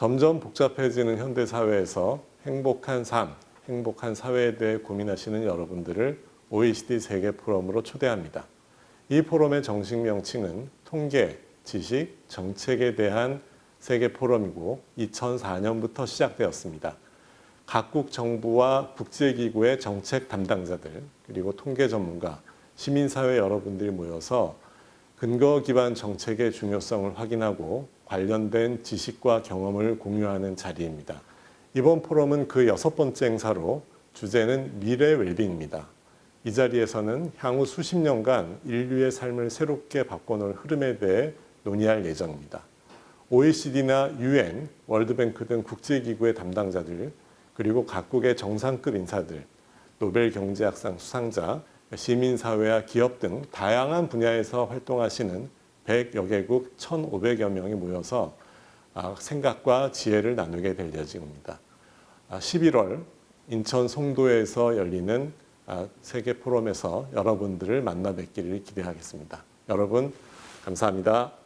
점점 복잡해지는 현대 사회에서 행복한 삶, 행복한 사회에 대해 고민하시는 여러분들을 OECD 세계 포럼으로 초대합니다. 이 포럼의 정식 명칭은 통계, 지식, 정책에 대한 세계 포럼이고 2004년부터 시작되었습니다. 각국 정부와 국제기구의 정책 담당자들 그리고 통계 전문가, 시민사회 여러분들이 모여서 근거 기반 정책의 중요성을 확인하고 관련된 지식과 경험을 공유하는 자리입니다. 이번 포럼은 그 여섯 번째 행사로 주제는 미래 웰빙입니다. 이 자리에서는 향후 수십 년간 인류의 삶을 새롭게 바꿔놓을 흐름에 대해 논의할 예정입니다. OECD나 UN, 월드뱅크 등 국제기구의 담당자들, 그리고 각국의 정상급 인사들, 노벨 경제학상 수상자, 시민사회와 기업 등 다양한 분야에서 활동하시는 100여 개국 1,500여 명이 모여서 아, 생각과 지혜를 나누게 될 예정입니다. 11월 인천 송도에서 열리는 아, 세계 포럼에서 여러분들을 만나 뵙기를 기대하겠습니다. 여러분 감사합니다.